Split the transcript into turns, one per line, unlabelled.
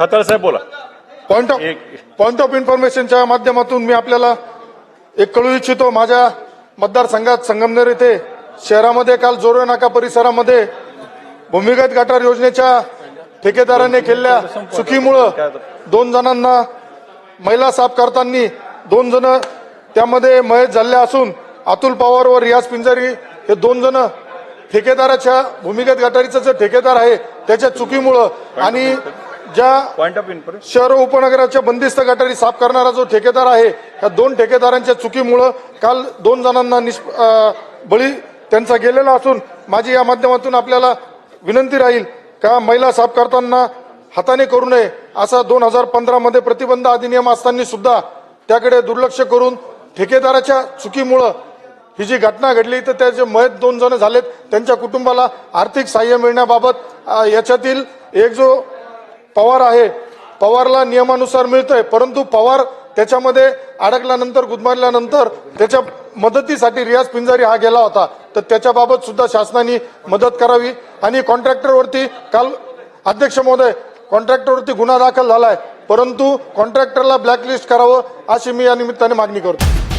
खताळ साहेब बोला.
Point of point of इन्फॉर्मेशनच्या माध्यमातून मी आपल्याला एक कळू इच्छितो. माझ्या मतदारसंघात संगमनेर येथे शहरामध्ये काल जोरो नाका परिसरामध्ये भूमिगत गटार योजनेच्या ठेकेदाराने केलेल्या चुकीमुळं दोन जणांना महिला साफ करताना दोन जण त्यामध्ये मयत झाले असून अतुल पवार व रियाज पिंजारी हे दोन जण ठेकेदाराच्या भूमिगत गटारीचं जे ठेकेदार आहे त्याच्या चुकीमुळं आणि ज्या
पॉइंट ऑफ इन्फॉर्मेशन
शहर उपनगराच्या बंदिस्त गटारी साफ करणारा जो ठेकेदार आहे या दोन ठेकेदारांच्या चुकीमुळं काल दोन जणांना निष्प अं, बळी त्यांचा गेलेला असून माझी या माध्यमातून आपल्याला विनंती राहील का महिला साफ करताना हाताने करू नये असा दोन हजार पंधरा मध्ये प्रतिबंध अधिनियम असताना सुद्धा त्याकडे दुर्लक्ष करून ठेकेदाराच्या चुकीमुळं ही जी घटना घडली तर त्याचे मयत दोन जण झालेत त्यांच्या कुटुंबाला आर्थिक सहाय्य मिळण्याबाबत याच्यातील एक जो पवार आहे. पवारला नियमानुसार मिळतंय. परंतु पवार त्याच्यामध्ये अडकल्यानंतर गुदमारल्यानंतर त्याच्या मदतीसाठी रियाज पिंजारी हा गेला होता. तर त्याच्याबाबत सुद्धा शासनाने मदत करावी. आणि कॉन्ट्रॅक्टरवरती काल अध्यक्ष महोदय कॉन्ट्रॅक्टरवरती गुन्हा दाखल झालाय. परंतु कॉन्ट्रॅक्टरला ब्लॅकलिस्ट करावं अशी मी या निमित्ताने मागणी करतो.